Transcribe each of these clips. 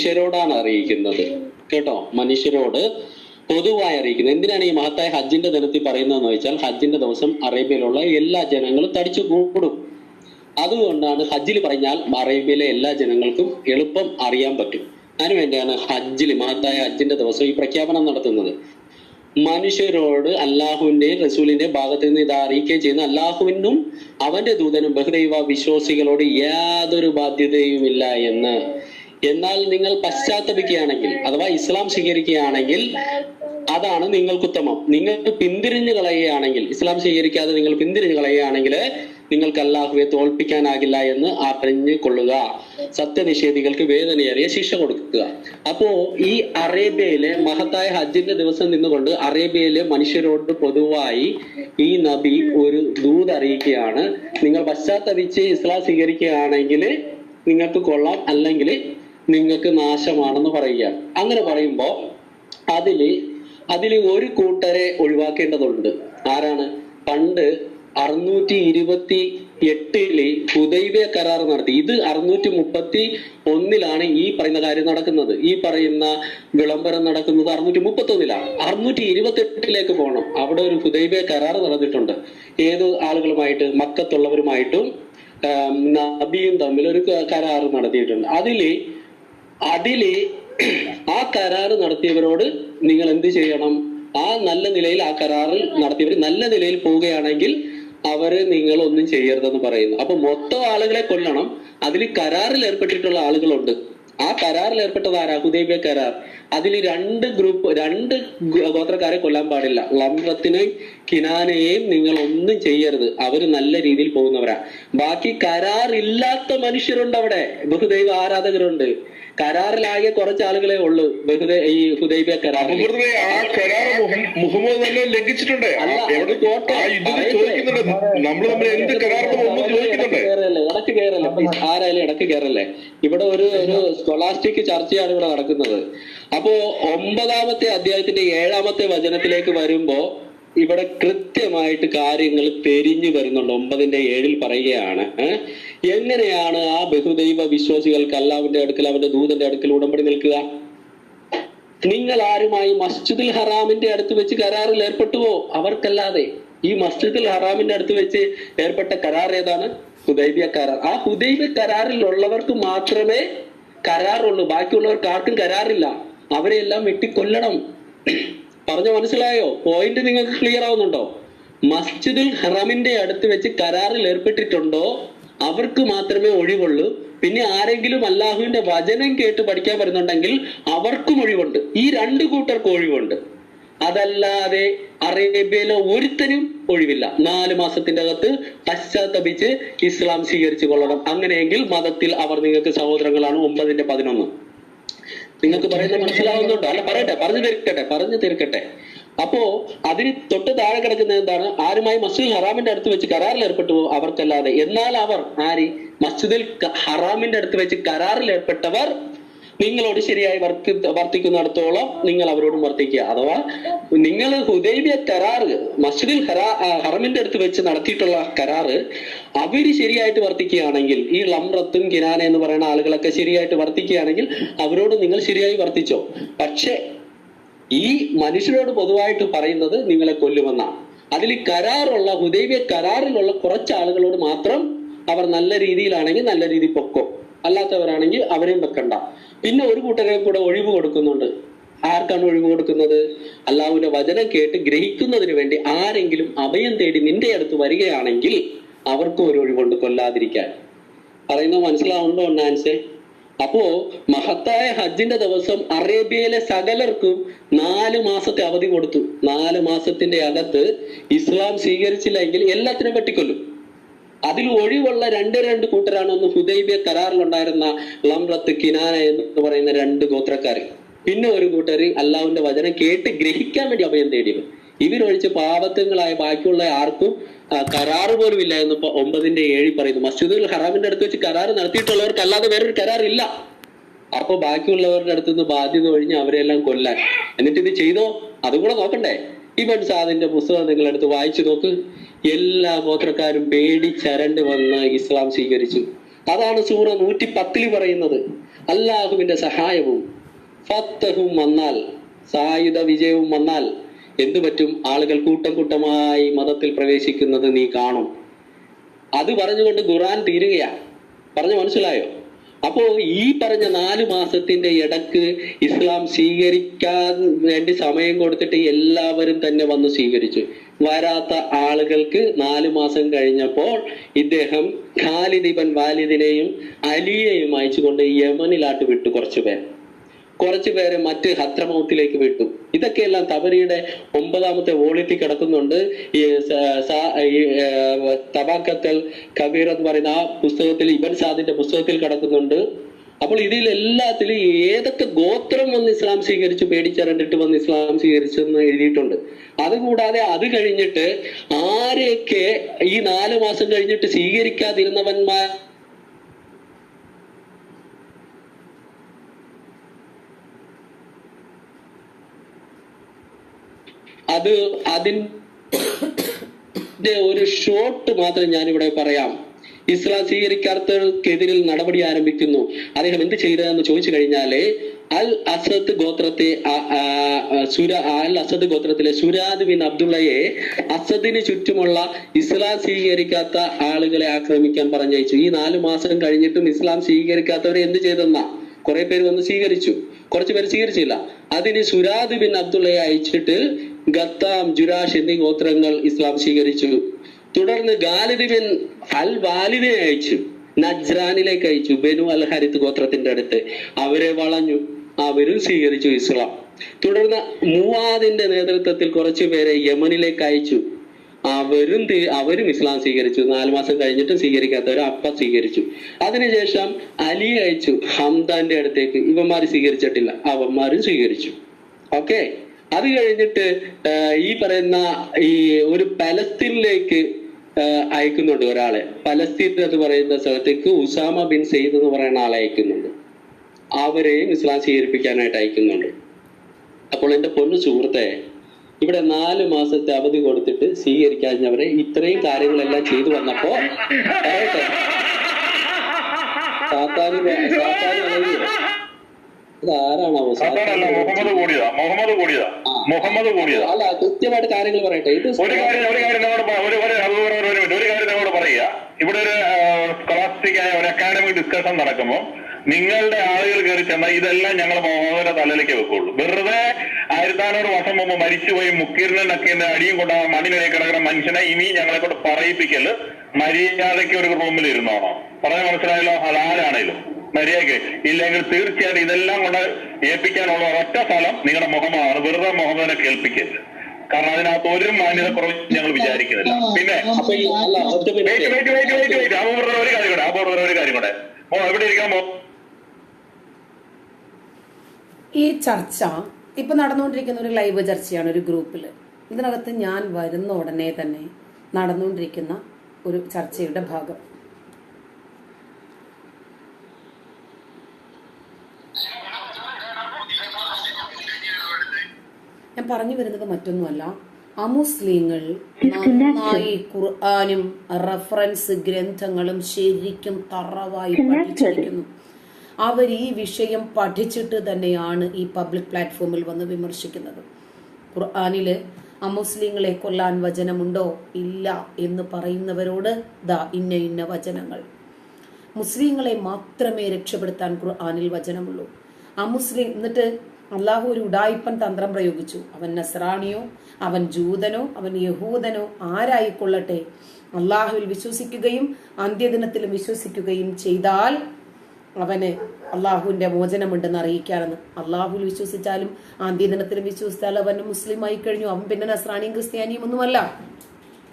മനുഷ്യരോടാണ് അറിയിക്കുന്നത്. കേട്ടോ? മനുഷ്യരോട് പൊതുവായി അറിയിക്കുന്നത്. എന്തിനാണ് ഈ മഹത്തായ ഹജ്ജിന്റെ ദിനത്തിൽ പറയുന്നതെന്ന് വെച്ചാൽ ഹജ്ജിന്റെ ദിവസം അറേബ്യയിലുള്ള എല്ലാ ജനങ്ങളും തടിച്ചു കൂടും അതുകൊണ്ടാണ് ഹജ്ജിൽ പറഞ്ഞാൽ അറേബ്യയിലെ എല്ലാ ജനങ്ങൾക്കും എളുപ്പം അറിയാൻ പറ്റും. അതിനുവേണ്ടിയാണ് ഹജ്ജിൽ മഹത്തായ ഹജ്ജിന്റെ ദിവസം ഈ പ്രഖ്യാപനം നടത്തുന്നത്. മനുഷ്യരോട് അള്ളാഹുവിന്റെയും റസൂലിന്റെ ഭാഗത്ത് നിന്ന് ഇത് അറിയിക്കുകയും ചെയ്യുന്ന അള്ളാഹുവിനും അവന്റെ ദൂതനും ബഹുദൈവ വിശ്വാസികളോട് യാതൊരു ബാധ്യതയുമില്ല എന്ന് എന്നാൽ നിങ്ങൾ പശ്ചാത്തപിക്കുകയാണെങ്കിൽ അഥവാ ഇസ്ലാം സ്വീകരിക്കുകയാണെങ്കിൽ അതാണ് നിങ്ങൾക്ക് ഉത്തമം. നിങ്ങൾ പിന്തിരിഞ്ഞു കളയുകയാണെങ്കിൽ ഇസ്ലാം സ്വീകരിക്കാതെ നിങ്ങൾ പിന്തിരിഞ്ഞു കളയുകയാണെങ്കിൽ നിങ്ങൾക്ക് അല്ലാഹുവെ തോൽപ്പിക്കാനാകില്ല എന്ന് അറിഞ്ഞു കൊള്ളുക. സത്യനിഷേധികൾക്ക് വേദനയേറിയ ശിക്ഷ കൊടുക്കുക. അപ്പോ ഈ അറേബ്യയിലെ മഹത്തായ ഹജ്ജിന്റെ ദിവസം നിന്നുകൊണ്ട് അറേബ്യയിലെ മനുഷ്യരോട് പൊതുവായി ഈ നബി ഒരു ദൂത് അറിയിക്കുകയാണ്. നിങ്ങൾ പശ്ചാത്തപിച്ച് ഇസ്ലാം സ്വീകരിക്കുകയാണെങ്കിൽ നിങ്ങൾക്ക് കൊള്ളാം. അല്ലെങ്കിൽ നിങ്ങൾക്ക് നാശമാണെന്ന് പറയുക. അങ്ങനെ പറയുമ്പോൾ അതിൽ അതിൽ ഒരു കൂട്ടരെ ഒഴിവാക്കേണ്ടതുണ്ട്. ആരാണ്? പണ്ട് അറുന്നൂറ്റി ഇരുപത്തി എട്ടിൽ ഹുദൈബിയ കരാർ നടത്തി. ഇത് അറുന്നൂറ്റി മുപ്പത്തി ഒന്നിലാണ് ഈ പറയുന്ന കാര്യം നടക്കുന്നത്. ഈ പറയുന്ന വിളംബരം നടക്കുന്നത് അറുന്നൂറ്റി മുപ്പത്തി ഒന്നിലാണ് അറുന്നൂറ്റി ഇരുപത്തി എട്ടിലേക്ക് പോകണം. അവിടെ ഒരു ഹുദൈബിയ കരാർ നടന്നിട്ടുണ്ട്. ഏത് ആളുകളുമായിട്ട്? മക്കത്തുള്ളവരുമായിട്ടും നബിയും തമ്മിൽ ഒരു കരാർ നടത്തിയിട്ടുണ്ട്. അതിൽ അതിൽ ആ കരാറ് നടത്തിയവരോട് നിങ്ങൾ എന്ത് ചെയ്യണം? ആ നല്ല നിലയിൽ ആ കരാറിൽ നടത്തിയവർ നല്ല നിലയിൽ പോവുകയാണെങ്കിൽ അവർ നിങ്ങൾ ഒന്നും ചെയ്യരുതെന്ന് പറയുന്നു. അപ്പൊ മൊത്തം ആളുകളെ കൊല്ലണം. അതിൽ കരാറിൽ ഏർപ്പെട്ടിട്ടുള്ള ആളുകളുണ്ട്. ആ കരാറിൽ ഏർപ്പെട്ടത് ആരാ? ഹുദൈബിയ കരാർ. അതിൽ രണ്ട് ഗ്രൂപ്പ് രണ്ട് ഗോത്രക്കാരെ കൊല്ലാൻ പാടില്ല. ലംറത്തിനെയും കിനാനെയും നിങ്ങൾ ഒന്നും ചെയ്യരുത്. അവർ നല്ല രീതിയിൽ പോകുന്നവരാ. ബാക്കി കരാറില്ലാത്ത മനുഷ്യരുണ്ട് അവിടെ. ബഹുദൈവ ആരാധകരുണ്ട്. കരാറിലാകെ കുറച്ച് ആളുകളെ ഉള്ളൂ ബഹുദൈ ഈ ഹുദൈബിയ കരാർ മുഹമ്മദ് തന്നെ ലംഘിച്ചിട്ടുണ്ട്. ഇടയ്ക്ക് കയറല്ലേ. ആരായാലും ഇടയ്ക്ക് കയറല്ലേ? ഇവിടെ ഒരു ഒരു സ്കോളാസ്റ്റിക് ചർച്ചയാണ് ഇവിടെ നടക്കുന്നത്. അപ്പോ ഒമ്പതാമത്തെ അധ്യായത്തിന്റെ ഏഴാമത്തെ വചനത്തിലേക്ക് വരുമ്പോ ഇവിടെ കൃത്യമായിട്ട് കാര്യങ്ങൾ തെരിഞ്ഞു വരുന്നുണ്ട്. ഒമ്പതിന്റെ ഏഴിൽ പറയുകയാണ് എങ്ങനെയാണ് ആ ബഹുദൈവ വിശ്വാസികൾക്ക് അല്ലാവിന്റെ അടുക്കൽ അവന്റെ ദൂതന്റെ അടുക്കൽ ഉടമ്പടി നിൽക്കുക? നിങ്ങൾ ആരുമായി മസ്ജിദുൽ ഹറാമിന്റെ അടുത്ത് വെച്ച് കരാറിൽ ഏർപ്പെട്ടുവോ? അവർക്കല്ലാതെ ഈ മസ്ജിദുൽ ഹറാമിന്റെ അടുത്ത് വെച്ച് ഏർപ്പെട്ട കരാർ ഏതാണ്? ഹുദൈബിയ കരാർ. ആ ഹുദൈബിയ കരാറിൽ ഉള്ളവർക്ക് മാത്രമേ കരാറുള്ളൂ. ബാക്കിയുള്ളവർക്ക് ആർക്കും കരാറില്ല. അവരെല്ലാം വെട്ടിക്കൊല്ലണം. പറഞ്ഞ മനസ്സിലായോ? പോയിന്റ് നിങ്ങൾക്ക് ക്ലിയർ ആവുന്നുണ്ടോ? മസ്ജിദുൽ ഹറമിന്റെ അടുത്ത് വെച്ച് കരാറിൽ ഏർപ്പെട്ടിട്ടുണ്ടോ? അവർക്ക് മാത്രമേ ഒഴിവുള്ളൂ. പിന്നെ ആരെങ്കിലും അള്ളാഹുവിന്റെ വചനം കേട്ട് പഠിക്കാൻ വരുന്നുണ്ടെങ്കിൽ അവർക്കും ഒഴിവുണ്ട്. ഈ രണ്ട് കൂട്ടർക്കും ഒഴിവുണ്ട്. അതല്ലാതെ അറേബ്യയിലെ ഒരുത്തനും ഒഴിവില്ല. നാല് മാസത്തിന്റെ അകത്ത് പശ്ചാത്തപിച്ച് ഇസ്ലാം സ്വീകരിച്ചു കൊള്ളണം. അങ്ങനെയെങ്കിൽ മതത്തിൽ അവർ നിങ്ങൾക്ക് സഹോദരങ്ങളാണ് ഒമ്പതിന്റെ പതിനൊന്ന്. നിങ്ങൾക്ക് പറയുന്നത് മനസ്സിലാവുന്നുണ്ടോ? അല്ല പറയട്ടെ പറഞ്ഞു തീർക്കട്ടെ പറഞ്ഞു തീർക്കട്ടെ. അപ്പോ അതിന് തൊട്ട് താഴെ കിടക്കുന്ന എന്താണ്? ആരുമായി മസ്ജിദ് ഹറാമിന്റെ അടുത്ത് വെച്ച് കരാറിൽ ഏർപ്പെട്ടു അവർക്കല്ലാതെ. എന്നാൽ അവർ ആര്? മസ്ജിദിൽ ഹറാമിന്റെ അടുത്ത് വെച്ച് കരാറിൽ ഏർപ്പെട്ടവർ നിങ്ങളോട് ശരിയായി വർത്തി വർത്തിക്കുന്നിടത്തോളം നിങ്ങൾ അവരോടും വർത്തിക്കുക അഥവാ നിങ്ങൾ ഹുദൈബിയ കരാറ് മസ്ജിദിൽ ഹറാ ഹറമിന്റെ അടുത്ത് വെച്ച് നടത്തിയിട്ടുള്ള കരാറ് അവർ ശരിയായിട്ട് വർത്തിക്കുകയാണെങ്കിൽ ഈ ലംറത്തും കിനാന എന്ന് പറയുന്ന ആളുകളൊക്കെ ശരിയായിട്ട് വർത്തിക്കുകയാണെങ്കിൽ അവരോട് നിങ്ങൾ ശരിയായി വർത്തിച്ചോ? പക്ഷേ ഈ മനുഷ്യരോട് പൊതുവായിട്ട് പറയുന്നത് നിങ്ങളെ കൊല്ലുമെന്നാണ്. അതിൽ കരാറുള്ള ഹുദൈബിയ കരാറിലുള്ള കുറച്ച് ആളുകളോട് മാത്രം അവർ നല്ല രീതിയിലാണെങ്കിൽ നല്ല രീതിയിൽ പൊക്കോ. അല്ലാത്തവരാണെങ്കിൽ അവരെയും വെക്കണ്ട. പിന്നെ ഒരു കൂട്ടരെ കൂടെ ഒഴിവ് കൊടുക്കുന്നുണ്ട്. ആർക്കാണ് ഒഴിവ് കൊടുക്കുന്നത്? അള്ളാഹുവിന്റെ വചനം കേട്ട് ഗ്രഹിക്കുന്നതിന് വേണ്ടി ആരെങ്കിലും അഭയം തേടി നിന്റെ അടുത്ത് വരികയാണെങ്കിൽ അവർക്കും ഒരു ഒഴിവുണ്ട് കൊല്ലാതിരിക്കാൻ. പറയുന്നത് മനസ്സിലാവുന്നുണ്ടോ നാൻസേ? അപ്പോ മഹത്തായ ഹജ്ജിന്റെ ദിവസം അറേബ്യയിലെ സകലർക്കും നാല് മാസത്തെ അവധി കൊടുത്തു. നാല് മാസത്തിന്റെ അകത്ത് ഇസ്ലാം സ്വീകരിച്ചില്ലെങ്കിൽ എല്ലാത്തിനും വെട്ടിക്കൊല്ലും. അതിൽ ഒഴിവുള്ള രണ്ട് രണ്ട് കൂട്ടരാണ് ഒന്ന് ഹുദൈബിയ കരാറിലുണ്ടായിരുന്ന ലംറത്ത് കിനാന എന്ന് പറയുന്ന രണ്ട് ഗോത്രക്കാർ പിന്നെ ഒരു കൂട്ടർ അള്ളാഹുവിന്റെ വചനം കേട്ട് ഗ്രഹിക്കാൻ വേണ്ടി അഭയം തേടിയത് ഇവരൊഴിച്ച് പാപത്തങ്ങളായ ബാക്കിയുള്ള ആർക്കും കരാറ് പോലും ഇല്ല എന്ന് ഒമ്പതിന്റെ ഏഴിൽ പറയുന്നു. മസ്ജിദുൽ ഹറാമിന്റെ അടുത്ത് വെച്ച് കരാർ നടത്തിയിട്ടുള്ളവർക്ക് അല്ലാതെ വേറൊരു കരാറില്ല. അപ്പൊ ബാക്കിയുള്ളവരുടെ അടുത്ത് നിന്ന് ബാധ്യത ഒഴിഞ്ഞ് അവരെല്ലാം കൊല്ലാൻ. എന്നിട്ട് ഇത് ചെയ്തോ? അതും കൂടെ നോക്കണ്ടേ? ഇവൻ സാദിന്റെ പുസ്തകം നിങ്ങളെടുത്ത് വായിച്ചു നോക്ക്. എല്ലാ ഗോത്രക്കാരും പേടിച്ചരണ്ട് വന്ന് ഇസ്ലാം സ്വീകരിച്ചു. അതാണ് സൂറ നൂറ്റി പത്തിൽ പറയുന്നത്. അല്ലാഹുവിന്റെ സഹായവും ഫത്തഹും വന്നാൽ സായുധ വിജയവും വന്നാൽ എന്തു പറ്റും? ആളുകൾ കൂട്ടം കൂട്ടമായി മതത്തിൽ പ്രവേശിക്കുന്നത് നീ കാണും. അത് പറഞ്ഞുകൊണ്ട് ഖുറാൻ തീരുകയാ പറഞ്ഞു മനസ്സിലായോ? അപ്പോ ഈ പറഞ്ഞ നാല് മാസത്തിന്റെ ഇടയ്ക്ക് ഇസ്ലാം സ്വീകരിക്കാൻ വേണ്ടി സമയം കൊടുത്തിട്ട് എല്ലാവരും തന്നെ വന്ന് സ്വീകരിച്ചു. വരാത്ത ആളുകൾക്ക് നാല് മാസം കഴിഞ്ഞപ്പോൾ ഇദ്ദേഹം ഖാലിദിബൻ വാലിദിനെയും അലിയെയും അയച്ചുകൊണ്ട് യമനിലാട്ട് വിട്ടു കുറച്ചു പേർ. കുറച്ചു പേരെ മറ്റ് ഹത്രമൗത്തിലേക്ക് വിട്ടു. ഇതൊക്കെയെല്ലാം തബരിയുടെ ഒമ്പതാമത്തെ വോളിറ്റി കിടക്കുന്നുണ്ട്. ഈ, തബാക്കത്തൽ കബീർ എന്ന് പറയുന്ന ആ പുസ്തകത്തിൽ ഇബൻ സാദിന്റെ പുസ്തകത്തിൽ കിടക്കുന്നുണ്ട്. അപ്പോൾ ഇതിൽ എല്ലാത്തിലും ഏതൊക്കെ ഗോത്രം വന്ന് ഇസ്ലാം സ്വീകരിച്ചു പേടിച്ചരണ്ടിട്ട് വന്ന് ഇസ്ലാം സ്വീകരിച്ചെന്ന് എഴുതിയിട്ടുണ്ട്. അതുകൂടാതെ അത് കഴിഞ്ഞിട്ട് ആരെയൊക്കെ ഈ നാല് മാസം കഴിഞ്ഞിട്ട് സ്വീകരിക്കാതിരുന്നവന്മാർ അത് അതിന്റെ ഒരു ഷോട്ട് മാത്രം ഞാനിവിടെ പറയാം. ഇസ്ലാം സ്വീകരിക്കാത്തവർക്കെതിരിൽ നടപടി ആരംഭിക്കുന്നു. അദ്ദേഹം എന്ത് ചെയ്തതെന്ന് ചോദിച്ചു കഴിഞ്ഞാൽ അൽ അസദ് ഗോത്രത്തെ സുര അൽ അസദ് ഗോത്രത്തിലെ സുരാദ് ബിൻ അബ്ദുള്ളയെ അസദിന് ചുറ്റുമുള്ള ഇസ്ലാം സ്വീകരിക്കാത്ത ആളുകളെ ആക്രമിക്കാൻ പറഞ്ഞയച്ചു. ഈ നാലു മാസം കഴിഞ്ഞിട്ടും ഇസ്ലാം സ്വീകരിക്കാത്തവരെ എന്ത് ചെയ്തെന്നാ? കുറെ പേര് വന്ന് സ്വീകരിച്ചു. കുറച്ചു പേര് സ്വീകരിച്ചില്ല. അതിന് സുരാദ് ബിൻ അബ്ദുള്ളയെ അയച്ചിട്ട് ഗത്താം ജുരാഷ് എന്നീ ഗോത്രങ്ങൾ ഇസ്ലാം സ്വീകരിച്ചു. തുടർന്ന് ഗാലിബിൻ ബിൻ അൽ വാലിദിനെ അയച്ചു. നജ്രാനിലേക്ക് അയച്ചു. ബനു അൽ ഹരിത്ത് ഗോത്രത്തിന്റെ അടുത്ത്. അവരെ വളഞ്ഞു. അവരും സ്വീകരിച്ചു ഇസ്ലാം. തുടർന്ന് മുവാദിന്റെ നേതൃത്വത്തിൽ കുറച്ചു പേരെ യമനിലേക്ക് അയച്ചു. അവരും അവരും ഇസ്ലാം സ്വീകരിച്ചു. നാല് മാസം കഴിഞ്ഞിട്ടും സ്വീകരിക്കാത്തവർ അപ്പ സ്വീകരിച്ചു. അതിനുശേഷം അലി അയച്ചു. ഹംദാന്റെ അടുത്തേക്ക്. ഇവന്മാര് സ്വീകരിച്ചിട്ടില്ല. അവന്മാരും സ്വീകരിച്ചു. ഓക്കെ? അത് കഴിഞ്ഞിട്ട് ഈ പറയുന്ന ഈ ഒരു പലസ്തീനിലേക്ക് അയക്കുന്നുണ്ട് ഒരാളെ. പലസ്തീൻ എന്ന് പറയുന്ന സ്ഥലത്തേക്ക് ഉസാമ ബിൻ സെയ്ദ് എന്ന് പറയുന്ന ആളെ അയക്കുന്നുണ്ട്. അവരെയും ഇസ്ലാം സ്വീകരിപ്പിക്കാനായിട്ട് അയക്കുന്നുണ്ട്. അപ്പോൾ എന്റെ പൊന്നു സുഹൃത്തെ ഇവിടെ നാല് മാസത്തെ അവധി കൊടുത്തിട്ട് സ്വീകരിക്കാഞ്ഞവരെ ഇത്രയും കാര്യങ്ങളെല്ലാം ചെയ്തു വന്നപ്പോ സാത്താന് മുഹമ്മദ് കൂടിയതാ മുഹമ്മദ് കൂടിയതാ മുഹമ്മദ് കൂടിയതാ. അല്ല കൃത്യമായിട്ട് കാര്യങ്ങൾ പറയട്ടെ. ഇത് ഒരു കാര്യം ഒരു കാര്യം ഒരു ഒരു കാര്യം നിങ്ങളോട് പറയുക. ഇവിടെ ഒരു സ്കോളാസ്റ്റിക്കായ ഒരു അക്കാഡമിക് ഡിസ്കഷൻ നടക്കുമ്പോൾ നിങ്ങളുടെ ആളുകൾ കയറി ചെന്നാൽ ഇതെല്ലാം ഞങ്ങൾ മോഹന്റെ തലയിലേക്ക് വെക്കുള്ളൂ. വെറുതെ ആയിരത്തി നാനൂറ് വർഷം മുമ്പ് മരിച്ചുപോയി മുക്കീറിനൊക്കെ അടിയും കൊണ്ട് ആ മണ്ണിനിടയിൽ കിടക്കുന്ന മനുഷ്യനെ ഇനി ഞങ്ങളെ കൊണ്ട് പറയിപ്പിക്കൽ മര്യാദയ്ക്ക് ഒരു റൂമിൽ ഇരുന്നോണോ? പറഞ്ഞ മനസ്സിലായല്ലോ അതാരാണേലും. മര്യാദയ്ക്ക് ഇല്ലെങ്കിൽ തീർച്ചയായിട്ടും ഇതെല്ലാം കൊണ്ട് ഏൽപ്പിക്കാനുള്ള ഒരൊറ്റ ഫലം നിങ്ങളുടെ മുഖമാണ് വെറുതെ മുഹമ്മദിനെ കേൾപ്പിക്കരുത്. കാരണം അതിനകത്ത് ഒരു മാന്യത കുറവ് ഞങ്ങൾ വിചാരിക്കുന്നില്ല. പിന്നെ വെയിറ്റ് വെയിറ്റ് വെയിറ്റ് വെയിറ്റ് ആ ഒരു കാര്യം കൂടെ അബൂബർ ഒരു കാര്യം കൂടെ. ഓ എവിടെ ഇരിക്കാൻ പോ ഈ ചർച്ച ഇപ്പൊ നടന്നുകൊണ്ടിരിക്കുന്ന ഒരു ലൈവ് ചർച്ചയാണ് ഒരു ഗ്രൂപ്പിൽ ഇതിനകത്ത് ഞാൻ വരുന്ന ഉടനെ തന്നെ നടന്നുകൊണ്ടിരിക്കുന്ന ഒരു ചർച്ചയുടെ ഭാഗം. ഞാൻ പറഞ്ഞു വരുന്നത് മറ്റൊന്നുമല്ല. അമുസ്ലിങ്ങൾ നന്നായി ഖുർആാനും റഫറൻസ് ഗ്രന്ഥങ്ങളും ശരിക്കും തറവായി പഠിച്ചിരിക്കുന്നു. അവർ ഈ വിഷയം പഠിച്ചിട്ട് തന്നെയാണ് ഈ പബ്ലിക് പ്ലാറ്റ്ഫോമിൽ വന്ന് വിമർശിക്കുന്നത്. ഖുർആാനിൽ അമുസ്ലിങ്ങളെ കൊല്ലാൻ വചനമുണ്ടോ? ഇല്ല എന്ന് പറയുന്നവരോട് ദാ ഇന്ന ഇന്ന വചനങ്ങൾ. മുസ്ലിങ്ങളെ മാത്രമേ രക്ഷപ്പെടുത്താൻ ഖുർആാനിൽ വചനമുള്ളൂ. അമുസ്ലിം മുസ്ലിം എന്നിട്ട് അള്ളാഹു ഒരു ഉടായിപ്പൻ തന്ത്രം പ്രയോഗിച്ചു. അവൻ നസ്രാണിയോ അവൻ ജൂതനോ അവൻ യഹൂദനോ ആരായിക്കൊള്ളട്ടെ? അള്ളാഹുവിൽ വിശ്വസിക്കുകയും അന്ത്യദിനത്തിലും വിശ്വസിക്കുകയും ചെയ്താൽ അവന് അള്ളാഹുവിന്റെ മോചനമുണ്ടെന്ന് അറിയിക്കാനെന്ന്. അള്ളാഹുവിൽ വിശ്വസിച്ചാലും അന്ത്യദിനത്തിലും വിശ്വസിച്ചാലും അവൻ മുസ്ലിമായി കഴിഞ്ഞു അവൻ പിന്നെ നസ്രാണിയും ക്രിസ്ത്യാനിയും ഒന്നുമല്ല.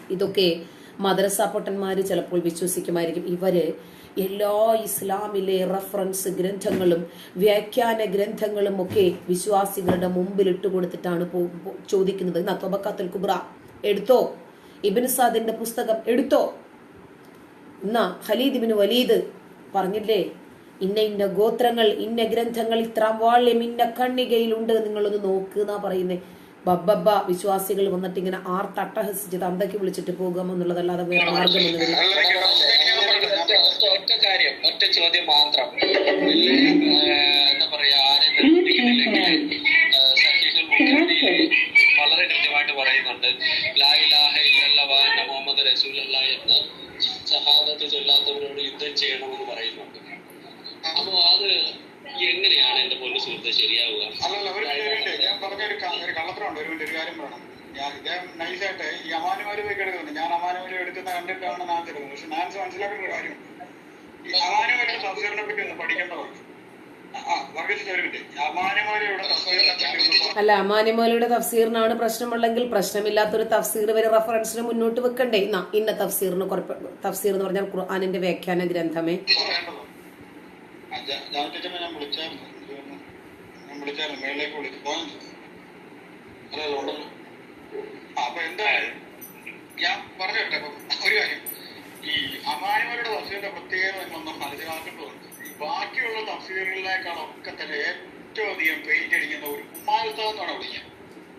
ഇതൊക്കെ മദ്രസ പൊട്ടന്മാര് ചിലപ്പോൾ വിശ്വസിക്കുമായിരിക്കും. ഇവർ എല്ലാ ഇസ്ലാമിലെ റഫറൻസ് ഗ്രന്ഥങ്ങളും വ്യാഖ്യാന ഗ്രന്ഥങ്ങളും ഒക്കെ വിശ്വാസികളുടെ മുമ്പിൽ ഇട്ട് കൊടുത്തിട്ടാണ് ചോദിക്കുന്നത്. എന്നാ തൊബക്കാത്തുൽ കുബ്ര. എടുത്തോ? ഇബിൻ സാദിന്റെ പുസ്തകം എടുത്തോ? എന്നാ ഖലീദ് ഇബിൻ വലീദ് പറഞ്ഞില്ലേ? ഇന്ന ഇന്ന ഗോത്രങ്ങൾ ഇന്ന ഗ്രന്ഥങ്ങൾ ഇത്ര വാള്യം ഇന്ന കണ്ണികയിലുണ്ട്. നിങ്ങളൊന്ന് നോക്ക് എന്നാ പറയുന്നേ. ബബ്ബബ്ബ വിശ്വാസികൾ വന്നിട്ട് ഇങ്ങനെ ആർ തട്ടഹസിച്ച് തന്തയ്ക്ക് വിളിച്ചിട്ട് പോകാമെന്നുള്ളതല്ലാതെ വേറെ മാർഗമൊന്നുമില്ല ഒറ്റ കാര്യം ഒറ്റ ചോദ്യം മാത്രം. ഒരു കാര്യം പറയണം. ഞാൻ ഇദ്ദേഹം നൈസായിട്ട് ഈ അമാനുമാര് പോയി കിടക്കുന്നുണ്ട്. ഞാൻ അമാനുമാര് എടുക്കുന്ന കണ്ടിട്ടാണ് ഞാൻ തരുന്നത് പക്ഷെ നാൻസ് മനസ്സിലാക്കുന്ന ഒരു കാര്യം. ഈ അമാനുമാരുടെ തഫ്സീറിനെ പറ്റി ഒന്ന് പഠിക്കേണ്ടതാണ് അല്ല അമാനിമോലയുടെ തഫ്സീറിനാണ് പ്രശ്നമുള്ളെങ്കിൽ പ്രശ്നമില്ലാത്തൊരു തഫ്സീർ വരെ റഫറൻസിന് മുന്നോട്ട് വെക്കണ്ടേ? ഇന്ന ഇന്ന തഫ്സീറിന് തഫ്സീർ എന്ന് പറഞ്ഞാൽ ഖുർആാനിന്റെ വ്യാഖ്യാന ഗ്രന്ഥമേ. ഞാൻ വിളിച്ചായിരുന്നു. ഇതൊന്ന് ഞാൻ വിളിച്ചായിരുന്നു. മേളിലേക്ക് വിളിച്ചു. അപ്പൊ എന്തായാലും ഞാൻ പറഞ്ഞു കേട്ടെ ഒരു കാര്യം. ഈ അമാനുമാരുടെ തഫ്സീറിന്റെ പ്രത്യേകത നമ്മൾ മനസ്സിലാക്കേണ്ടതുണ്ട് ഈ ബാക്കിയുള്ള തഫ്സീറുകളിലേക്കാളൊക്കെ തന്നെ ഏറ്റവും അധികം പെയിന്റ് അടിക്കുന്ന ഒരു ഉമ്മാനുസ്താദ് എന്നാണ് വിളിക്കുക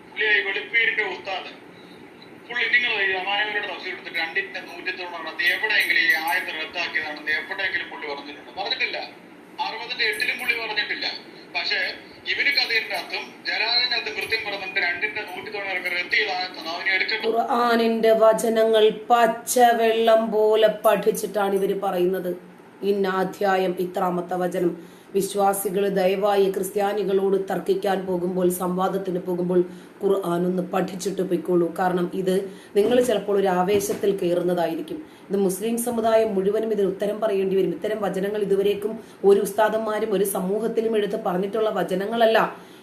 പുള്ളിയായി വെളുപ്പീരിന്റെ ഉസ്താദ്. പുള്ളി നിങ്ങൾ അമാനുമാരുടെ തഫ്സീർ എടുത്തിട്ട് രണ്ടിന്റെ നൂറ്റത്തോടാണ് എവിടെയെങ്കിലും ഈ ആയത്ത് റദ്ദാക്കിയതാണെന്ന് എവിടെയെങ്കിലും പുള്ളി പറഞ്ഞിട്ടുണ്ട്. പറഞ്ഞിട്ടില്ല. അറുപതിന്റെ എട്ടിലും പുള്ളി പറഞ്ഞിട്ടില്ല. പക്ഷേ ഇവർ കഥയുടെ അർത്ഥം ജലാലിന്റെ അർത്ഥം കൃത്യം പറഞ്ഞിട്ട് രണ്ടിന്റെ നൂറ്റി തൊണ്ണൂറ് റദ്ദ് ചെയ്താണെന്ന് അവന് എടുക്കട്ടെ ഖുർആാനിന്റെ വചനങ്ങൾ പച്ചവെള്ളം പോലെ പഠിച്ചിട്ടാണ് ഇവർ പറയുന്നത്. ഇന്ന അധ്യായം ഇത്രാമത്തെ വചനം. വിശ്വാസികൾ ദയവായി ക്രിസ്ത്യാനികളോട് തർക്കിക്കാൻ പോകുമ്പോൾ സംവാദത്തിന് പോകുമ്പോൾ ഖുർആൻ ഒന്ന് പഠിച്ചിട്ട് പൊയ്ക്കോളൂ. കാരണം ഇത് നിങ്ങൾ ചിലപ്പോൾ ഒരു ആവേശത്തിൽ കയറുന്നതായിരിക്കും. ഇത് മുസ്ലിം സമുദായം മുഴുവനും ഇതിന് ഉത്തരം പറയേണ്ടി വരും. ഇത്തരം വചനങ്ങൾ ഇതുവരേക്കും ഒരു ഉസ്താദന്മാരും ഒരു സമൂഹത്തിലും എടുത്ത് പറഞ്ഞിട്ടുള്ള വചനങ്ങളല്ല.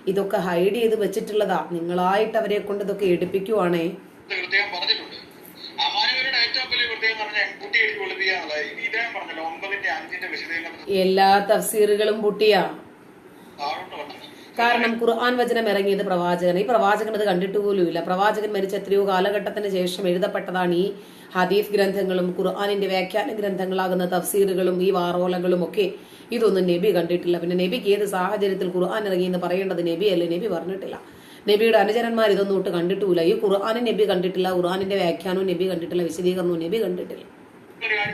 ഇതൊക്കെ ഹൈഡ് ചെയ്ത് വെച്ചിട്ടുള്ളതാ. നിങ്ങളായിട്ട് അവരെ കൊണ്ട് ഇതൊക്കെ എടുപ്പിക്കുവാണേ എല്ലാ തഫ്സീറുകളും പൊട്ടിയാ. കാരണം ഖുർആൻ വചനം ഇറങ്ങിയത് പ്രവാചകൻ ഈ പ്രവാചകൻ അത് കണ്ടിട്ട് പോലുമില്ല പ്രവാചകൻ മരിച്ച എത്രയോ കാലഘട്ടത്തിന് ശേഷം എഴുതപ്പെട്ടതാണ് ഈ ഹദീഫ് ഗ്രന്ഥങ്ങളും ഖുർആാനിന്റെ വ്യാഖ്യാന ഗ്രന്ഥങ്ങളാകുന്ന തഫ്സീറുകളും ഈ വാറോലകളും ഒക്കെ. ഇതൊന്നും നബി കണ്ടിട്ടില്ല. പിന്നെ നബിക്ക് ഏത് സാഹചര്യത്തിൽ ഖുർആൻ ഇറങ്ങി എന്ന് പറയേണ്ടത് നബി അല്ലേ നബി പറഞ്ഞിട്ടില്ല. നബിയുടെ അനുചരന്മാർ ഇതൊന്നും ഒട്ട് കണ്ടിട്ടില്ല ഈ ഖുർആാനും നബി കണ്ടിട്ടില്ല ഖുർആാനിന്റെ വ്യാഖ്യാനവും നബി കണ്ടിട്ടില്ല വിശദീകരണവും നബി കണ്ടിട്ടില്ല.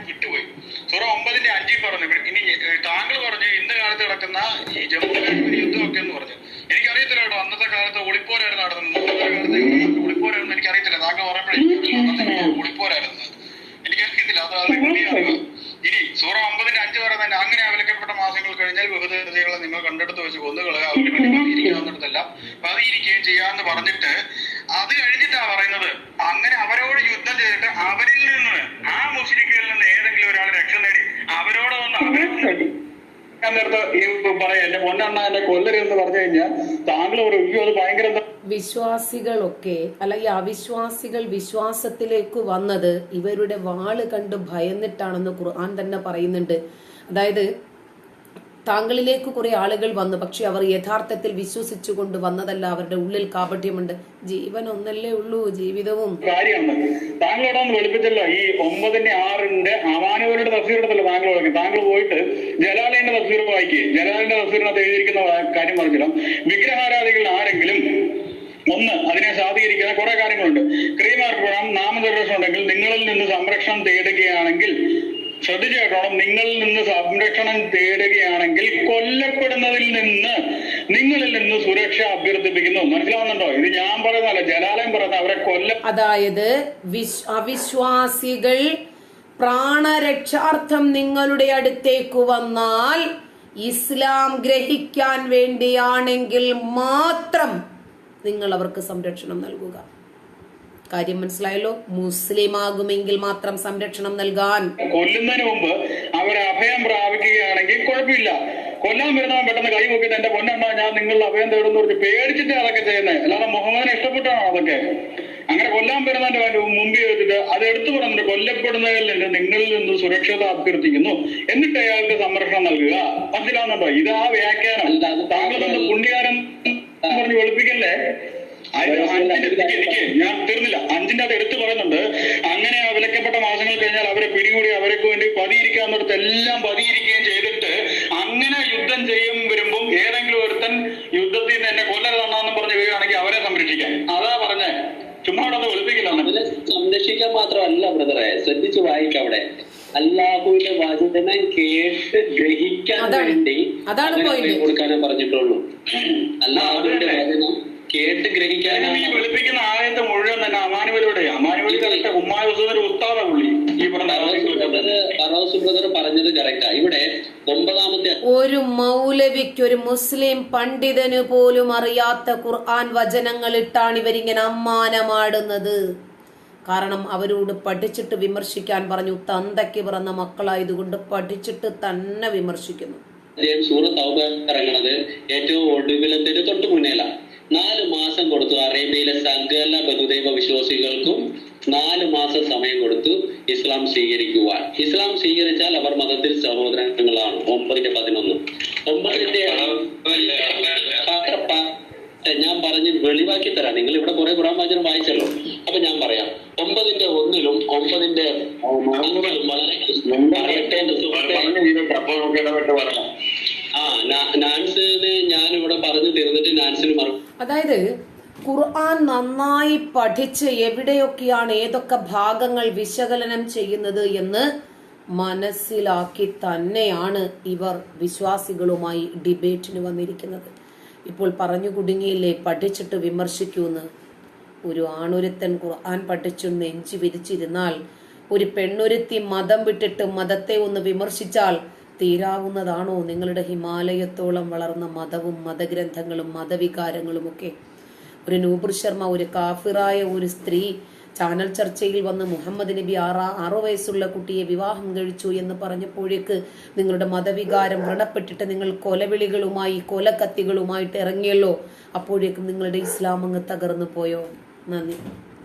വിട്ടുപോയി സൂറ ഒമ്പതിന്റെ അഞ്ചിൽ പറഞ്ഞു ഇനി താങ്കൾ പറഞ്ഞു ഇന്ന് കാലത്ത് നടക്കുന്ന ഈ ജമ്മു കാശ്മീർ യുദ്ധമൊക്കെ എന്ന് പറഞ്ഞു. എനിക്കറിയത്തില്ല കേട്ടോ അന്നത്തെ കാലത്ത് ഒളിപ്പോരായിരുന്നു നടന്നത് അന്നത്തെ കാലത്ത് ഒളിപ്പോരായിരുന്നു എനിക്കറിയത്തില്ല. താങ്കൾ പറഞ്ഞപ്പോഴേ അന്നത്തെ ഒളിപ്പോരായിരുന്നു എനിക്കറിയത്തില്ല അത് അത് ഇനി സൂറ ഒമ്പതിന്റെ അഞ്ച് പറയുന്നത് അങ്ങനെ അവലക്കപ്പെട്ട മാസങ്ങൾ കഴിഞ്ഞാൽ നിങ്ങൾ കണ്ടെടുത്ത് വെച്ച് കൊന്നുകളയുക അവർക്ക് വേണ്ടി പതിയിരിക്കാവുന്നിടത്തല്ല പതിയിരിക്കുകയും ചെയ്യാന്ന് പറഞ്ഞിട്ട് അത് കഴിഞ്ഞിട്ടാ പറയുന്നത്. അങ്ങനെ അവരോട് യുദ്ധം ചെയ്തിട്ട് അവരിൽ നിന്ന് ആ മുസ്ലിക്കുകളിൽ നിന്ന് ഏതെങ്കിലും ഒരാൾ രക്ഷ നേടി അവരോട് ഒന്ന് അവരെ ഞാൻ നേരത്തെ ഈ പറയാം എന്റെ പൊന്നെണ്ണ എന്നെ കൊല്ലരുതെന്ന് പറഞ്ഞു കഴിഞ്ഞാൽ താങ്കൾ ഒരു അത് ഭയങ്കര വിശ്വാസികളൊക്കെ അല്ല ഈ അവിശ്വാസികൾ വിശ്വാസത്തിലേക്ക് വന്നത് ഇവരുടെ വാൾ കണ്ട് ഭയന്നിട്ടാണെന്ന് ഖുർആൻ തന്നെ പറയുന്നുണ്ട്. അതായത് താങ്കളിലേക്ക് കുറെ ആളുകൾ വന്നു. പക്ഷെ അവർ യഥാർത്ഥത്തിൽ വിശ്വസിച്ചു കൊണ്ട് വന്നതല്ല. അവരുടെ ഉള്ളിൽ കാപട്യമുണ്ട്. ജീവൻ ഒന്നല്ലേ ഉള്ളൂ ജീവിതവും. കാര്യമാണ്. താങ്കളോട് വെളുപ്പിച്ചല്ലോ ഈ ഒമ്പതിന്റെ ആറിന്റെ അവാനവരുടെ തഫ്സീർ എടുത്തല്ലോ താങ്കൾ പറഞ്ഞു താങ്കൾ പോയിട്ട് ജലാലിന്റെ തഫ്സീർ വായിക്കുക ജലാലിന്റെ തഫ്സീറിനകത്ത് എഴുതിയിരിക്കുന്ന കാര്യം പറഞ്ഞില്ല. വിഗ്രഹാരാധികൾ ആരെങ്കിലും ഒന്ന് അതിനെ സാധീകരിക്കുന്ന കുറെ കാര്യങ്ങളുണ്ട്. ക്രീമാർപ്പണം നാമനിർദ്ദേശം ഉണ്ടെങ്കിൽ നിങ്ങളിൽ നിന്ന് സംരക്ഷണം തേടുകയാണെങ്കിൽ ശ്രദ്ധിച്ചു കേട്ടോണം നിങ്ങളിൽ നിന്ന് സംരക്ഷണം തേടുകയാണെങ്കിൽ കൊല്ലപ്പെടുന്നതിൽ നിന്ന് നിങ്ങളിൽ നിന്ന് സുരക്ഷ അഭ്യർത്ഥിപ്പിക്കുന്നു. മനസ്സിലാവുന്നുണ്ടോ? ഇത് ഞാൻ പറയുന്നതല്ല ജലാലയം പറയുന്ന അവരെ കൊല്ല അതായത് വിശ് അവിശ്വാസികൾ പ്രാണരക്ഷാർത്ഥം നിങ്ങളുടെ അടുത്തേക്ക് വന്നാൽ ഇസ്ലാം ഗ്രഹിക്കാൻ വേണ്ടിയാണെങ്കിൽ മാത്രം നിങ്ങൾ അവർക്ക് സംരക്ഷണം നൽകുക. കാര്യം മനസ്സിലായല്ലോ? മുസ്ലിം ആകുമെങ്കിൽ മാത്രം സംരക്ഷണം നൽകാൻ. കൊല്ലുന്നതിന് മുമ്പ് അവർ അഭയം പ്രാപിക്കുകയാണെങ്കിൽ കുഴപ്പമില്ല. കൊല്ലാൻ വരുന്നവൻ പെട്ടെന്ന് കൈ നോക്കിയിട്ട് എന്റെ പൊന്നെണ്ണ ഞാൻ നിങ്ങളുടെ അഭയം തേടുന്നു പറഞ്ഞ് പേടിച്ചിട്ട് അതൊക്കെ ചെയ്യുന്നത് അല്ലാതെ മുഹമ്മദിനെ ഇഷ്ടപ്പെട്ടാണോ അതൊക്കെ? അങ്ങനെ കൊല്ലാൻ വരുന്നതിന്റെ മുമ്പ് ചെയ്തിട്ട് അത് എടുത്തു പറഞ്ഞിട്ട് കൊല്ലപ്പെടുന്നതിൽ നിന്ന് നിങ്ങളിൽ നിന്ന് സുരക്ഷിത അഭ്യർത്ഥിക്കുന്നു. എന്നിട്ട് അയാൾക്ക് സംരക്ഷണം നൽകുക. മനസ്സിലാവുന്നുണ്ടോ? ഇത് ആ വ്യാഖ്യാനം താങ്കൾ എന്ന് പറഞ്ഞ് വെളുപ്പിക്കല്ലേ? അതിന് അഞ്ചിന്റെ നിക്ക് നിക്ക് ഞാൻ തീർന്നില്ല. അഞ്ചിന്റെ അത് എടുത്തു പറയുന്നുണ്ട്. അങ്ങനെ വിലക്കപ്പെട്ട മാസങ്ങൾ കഴിഞ്ഞാൽ അവരെ പിടികൂടി അവർക്ക് വേണ്ടി പതിയിരിക്കാന്നിടത്ത് എല്ലാം പതിയിരിക്കുകയും ചെയ്തിട്ട് അങ്ങനെ യുദ്ധം ചെയ്യും വരുമ്പം ഏതെങ്കിലും ഒരുത്തൻ യുദ്ധത്തിൽ നിന്ന് എന്നെ കൊല്ലരുതെന്നാന്നും പറഞ്ഞു വരികയാണെങ്കിൽ അവരെ സംരക്ഷിക്കാൻ. അതാ പറഞ്ഞേ. ചുമ്മാ അവിടെ ഒളിപ്പിക്കലാണ് സംരക്ഷിക്കാൻ മാത്രമല്ല ബ്രദറെ ശ്രദ്ധിച്ചു വായിക്കാം അവിടെ. അള്ളാഹുവിന്റെ വചനം കേട്ട് ഗ്രഹിക്കാൻ വേണ്ടി കൊടുക്കാനേ പറഞ്ഞിട്ടുള്ളൂ. അല്ലാഹുവിന്റെ വചനം കേട്ട് ഈ വെളുപ്പിക്കുന്ന ആയത്തെ മുഴുവൻ തന്നെ അമാനുവലൂടെ അമാനുവൽ കറക്റ്റ് ഉമ്മായ ഉത്താറ പുള്ളി ഈ പറഞ്ഞ പറഞ്ഞത് കറക്റ്റാ ഇവിടെ ഒമ്പതാമത്തെ ഒരു മൗലവിക്ക് ഒരു മുസ്ലിം പണ്ഡിതന് പോലും അറിയാത്ത ഖുർആൻ വചനങ്ങൾ ഇട്ടാണ് ഇവരിങ്ങനെ അമ്മാനമാടുന്നത്. കാരണം അവരോട് പഠിച്ചിട്ട് വിമർശിക്കാൻ പറഞ്ഞു. തന്തയ്ക്ക് പിറന്ന മക്കളായതുകൊണ്ട് പഠിച്ചിട്ട് തന്നെ വിമർശിക്കുന്നു. സൂറത്ത് തൗബ ഇറങ്ങുന്നത് ഏറ്റവും ഒടുവിലത്തിന്റെ തൊട്ട് മുന്നേല നാല് മാസം കൊടുത്തു. അറേബ്യയിലെ സകല ബഹുദൈവ വിശ്വാസികൾക്കും നാല് മാസം സമയം കൊടുത്തു ഇസ്ലാം സ്വീകരിക്കുവാൻ. ഇസ്ലാം സ്വീകരിച്ചാൽ അവർ മതത്തിൽ സഹോദരങ്ങളാണ്. ഒമ്പതിന്റെ പതിനൊന്ന്. ഒമ്പതിന്റെ ഞാൻ പറഞ്ഞ് വെളിവാക്കി തരാം. നിങ്ങൾ ഇവിടെ കുറെ ഖുറാൻ വാചനം വായിച്ചല്ലോ. അപ്പൊ ഞാൻ പറയാം. ഒമ്പതിന്റെ ഒന്നിലും ഒമ്പതിന്റെ വളരെ പറയട്ടെ അതായത് ഖുർആൻ നന്നായി പഠിച്ച് എവിടെയൊക്കെയാണ് ഏതൊക്കെ ഭാഗങ്ങൾ വിശകലനം ചെയ്യുന്നത് എന്ന് മനസ്സിലാക്കി തന്നെയാണ് ഇവർ വിശ്വാസികളുമായി ഡിബേറ്റിന് വന്നിരിക്കുന്നത്. ഇപ്പോൾ പറഞ്ഞു കുടുങ്ങിയില്ലേ പഠിച്ചിട്ട് വിമർശിക്കൂന്ന്. ഒരു ആണൊരുത്തൻ ഖുർആൻ പഠിച്ചു നെഞ്ചു വിരിച്ചിരുന്നാൽ ഒരു പെണ്ണൊരുത്തി മതം വിട്ടിട്ട് മതത്തെ ഒന്ന് വിമർശിച്ചാൽ തീരാവുന്നതാണോ നിങ്ങളുടെ ഹിമാലയത്തോളം വളർന്ന മതവും മതഗ്രന്ഥങ്ങളും മതവികാരങ്ങളും ഒക്കെ ഒരു നൂബുർ ശർമ്മ ഒരു കാഫിറായ ഒരു സ്ത്രീ ചാനൽ ചർച്ചയിൽ വന്ന് മുഹമ്മദ് നബി ആറാ ആറു വയസ്സുള്ള കുട്ടിയെ വിവാഹം കഴിച്ചു എന്ന് പറഞ്ഞപ്പോഴേക്ക് നിങ്ങളുടെ മതവികാരം വ്രണപ്പെട്ടിട്ട് നിങ്ങൾ കൊലവിളികളുമായി കൊലക്കത്തികളുമായിട്ട് ഇറങ്ങിയല്ലോ. അപ്പോഴേക്കും നിങ്ങളുടെ ഇസ്ലാം അങ്ങ് തകർന്നു പോയോ? നന്ദി.